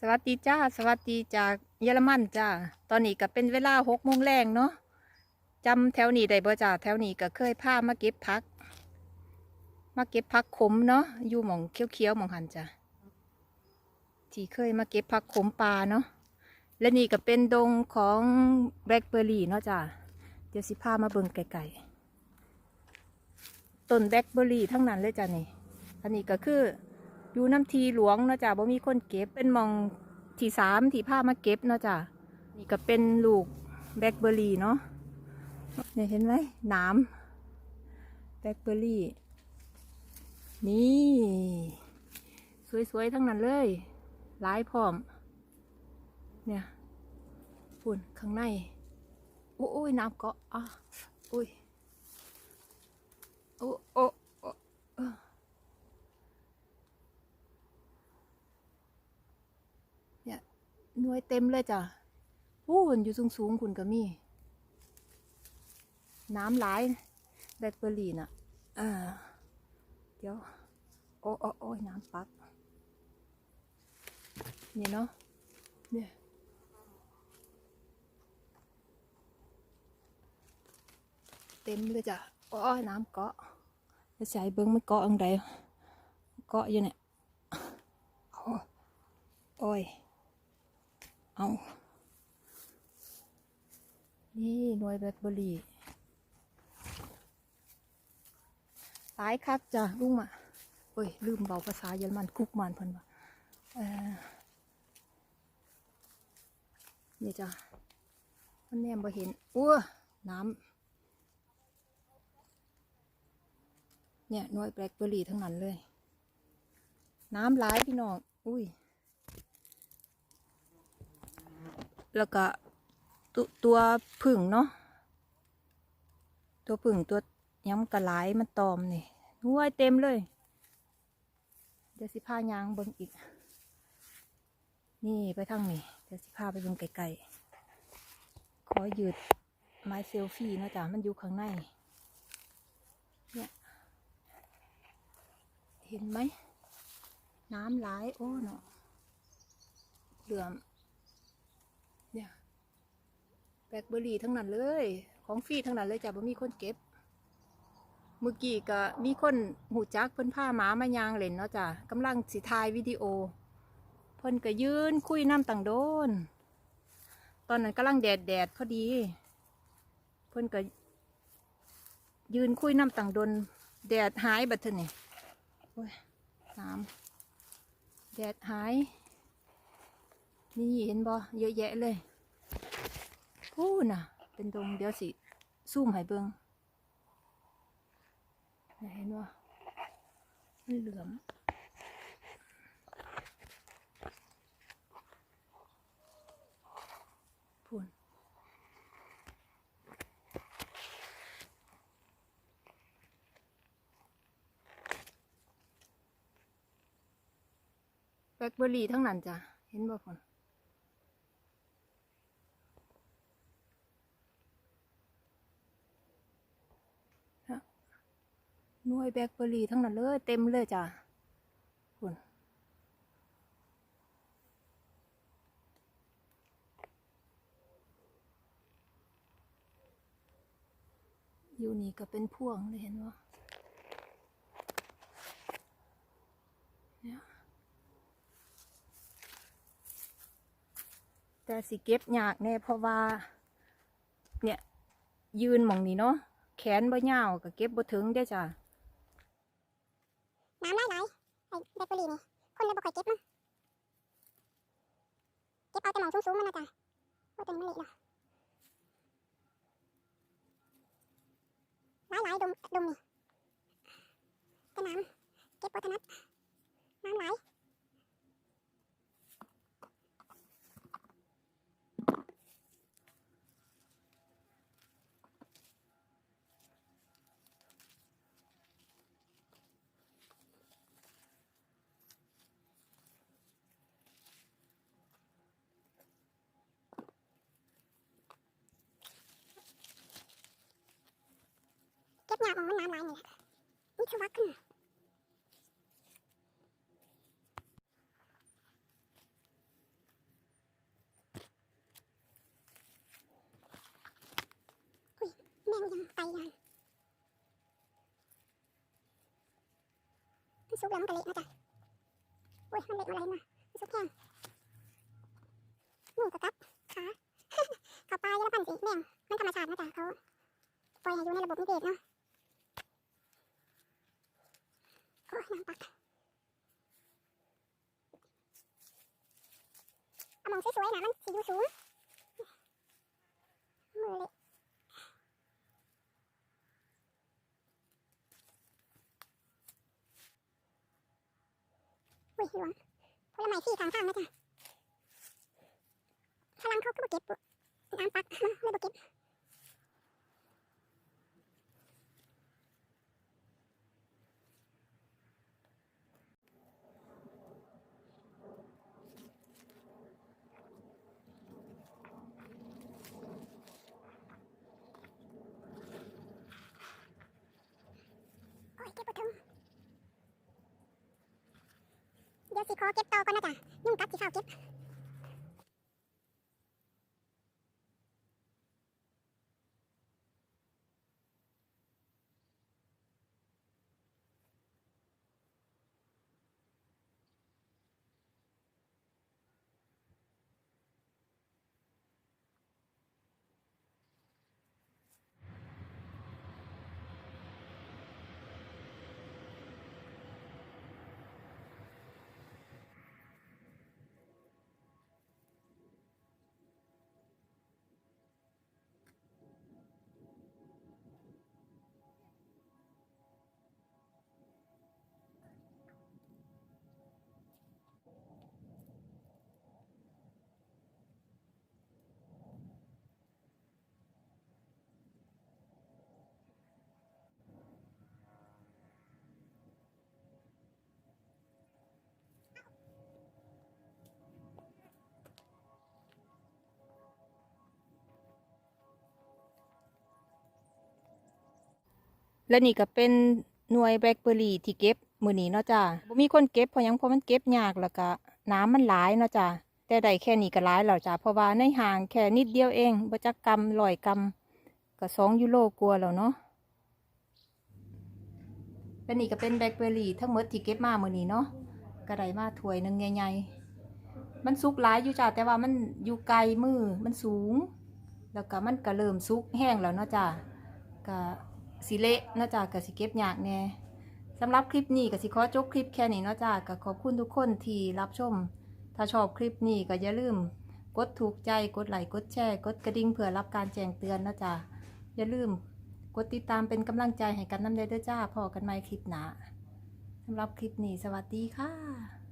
สวัสดีจ้า สวัสดีจากเยอรมันจ้า ตอนนี้ก็เป็นเวลาหกโมงแรงเนาะจำแถวนี้ได้บ่จ้าแถวนี้ก็เคยพามาเก็บพัก มาเก็บพักขมเนาะ อยู่หมองเขี้ยวๆหมองหันจ้ะที่เคยมาเก็บพักขมปลาเนาะ และนี่ก็เป็นดงของแบล็คเบอร์รี่เนาะจ้าเดี๋ยวสิพามาเบิ่งไกลๆต้นแบล็คเบอร์รี่ทั้งนั้นเลยจ้ะนี่ อันนี้ก็คือ อยู่น้ำทีหลวงเนาะจ้ะบ่มีคนเก็บเป็นมองที่สามที่พามาเก็บเนาะจ้ะนี่ก็เป็นลูกแบล็คเบอร์รี่เนาะเนี่ยเห็นไหมหน้ำแบล็คเบอร์รี่ นี่ สวยๆ ทั้งนั้นเลยหลายพร้อม เนี่ยฝุ่นข้างใน โอ้ยน้ำเกาะอะอุ้ย โอ้โอ้โอ้เออเนี่ย หน่วยเต็มเลยจ้ะอู้นอยู่สูงๆคุณก็มี น้ำไหลายแบล็คเบอร์รี่น่ะอ่าเดี๋ยว โอ้โอ้โอ้ยน้ำปักเนี่ยเนาะเนี่ยเต็มเลยจ้ะโอ้ยน้ำเกาะจะใส่เบิ้งมันเกาะอังใดเกาะอยู่เนี่ยโอ้โอ้ย เอานี่หน่วยแบล็คเบอรี่สายคักจ้ะลุงอะโอ้ย ลืมเบาภาษาเยอรมันกุกมันเพิ่นว่าเออนี่จ้ะมันแนมบ่เห็นอ้วน้ำเนี่ยหน่วยแบล็คเบอร์รี่ทั้งนั้นเลย น้ำหลายพี่น้อง อุ้ย แล้วก็ตตัวผึ่งเนาะตัวผึ่งตัวย้ำกระไหลมันตอมนี่ห้วยเต็มเลย เดี๋ยวสิพายางเบิ่งอีก นี่ไปทางนี้เดี๋ยวสิพาไปเบิ่งไกลๆขอหยุดไม้เซลฟี่นะจ๊ะมันอยู่ข้างในเนี่ยเห็นไหมน้ำไหลโอ้เนาะเหลื่อม เนี่ย แบล็คเบอร์รี่ทั้งนั้นเลย ของฟรีทั้งนั้นเลยจ้ะบ่มีคนเก็บ เมื่อกี้ก็มีคนหูจักเพิ่นผ้าหมามายางเล่นเนาะจ้ะกำลังสิถ่ายวิดีโอ เพิ่นก็ยืนคุยน้ำต่างโดน ตอนนั้นกำลังแดดแดดพอดี เพิ่นก็ยืนคุยน้ำต่างโดน แดดหายบัดเทนี่โอ้ยน้ำแดดหาย นี่เห็นบ่เยอะแยะเลย พูน่ะ เป็นดงเดี๋ยวสิซูมให้เบิงเห็นว่ามันเหลือมพูนแบล็คเบอร์รี่ทั้งนั้นจ้ะ เห็นบ่พูน หน่วยแบล็คเบอร์รี่ทั้งนั้นเลย เต็มเลยจ้ะคุณอยู่นี่ก็เป็นพ่วงเลยเห็นว่าแต่สิเก็บยากแน่เพราะว่า เนี่ย ยืนมองนี้เนาะแขนบ่ยาวก็เก็บบ่ถึงได้จ้ะ น้ำไหลไหลไอ้แบล็คเบอร์รี่นี่คนเลยบ่ค่อยเก็บมั้งเก็บเอาแต่หมองสูงๆมันนะจ๊ะว่าแต่มันเละเนาะไหลไหลดมดมนี่แต่น้ำเก็บปัทนัดน้ำไหล ดยาของมันน้ำลายนี่แหละนี่ทอวักขึ้นแม่งยังไปยังมันซุกแล้วมันก็เละนะจ๊ะโอ้ยมันเละอะไรมาซุกแห้งหนูกระตับขาเขาปลาเยอะปั่นสิแม่งมันธรรมชาตินะจ๊ะเขาปล่อยให้อยู่ในระบบนิเวศเนาะ ยน้ำปักเอามองสวยๆนะมันสีดูสูงมือเละอุ้ยหลวงผลไม้ที่ทางข้างนะจ๊ะพลังเขาก็บ่เก็บปุ๊น้ำปักมาเลยบ่เก็บโอ้ยเก็บบ่ถึง เดี๋ยวสิขอเก็บต่อก่อนนะจ๊ะยุ่งกัดสิข้าวเก็บ และนี่ก็เป็นหน่วยแบล็คเบอร์รี่ที่เก็บมือนี้เนาะจ้าบ่มีคนเก็บเพราะหยังเพราะมันเก็บยากแล้วก็น้ำมันหลายเนาะจ้าแต่ได้แค่นี้ก็หลายแล้วจ้าเพราะว่าในห่างแค่นิดเดียวเองบ่จักกำร้อยกำก็สองยูโรกว่าแล้วเนาะและนี่ก็เป็นแบล็คเบอร์รี่ทั้งหมดที่เก็บมามือนี้เนาะก็ได้มาถ้วยหนึงใหญ่ๆมันสุกหลายอยู่จ้าแต่ว่ามันอยู่ไกลมือมันสูง แล้วก็มันก็เริ่มสุกแห้งแล้วเนาะจ้าก็ สิเละเนาะจ้าก็สิเก็บยากแน่สำหรับคลิปนี้ก็สิขอจบคลิปแค่นี้เนาะจ้าก็ขอบคุณทุกคนที่รับชม ถ้าชอบคลิปนี้ก็อย่าลืม กดถูกใจกดไลค์กดแชร์ กดกระดิ่งเพื่อรับการแจ้งเตือนเนาะจ้าอย่าลืมกดติดตามเป็นกำลังใจให้กันน้ำเด้อจ้าพอกันใหมคลิปหนาสำหรับคลิปนี้สวัสดีค่ะ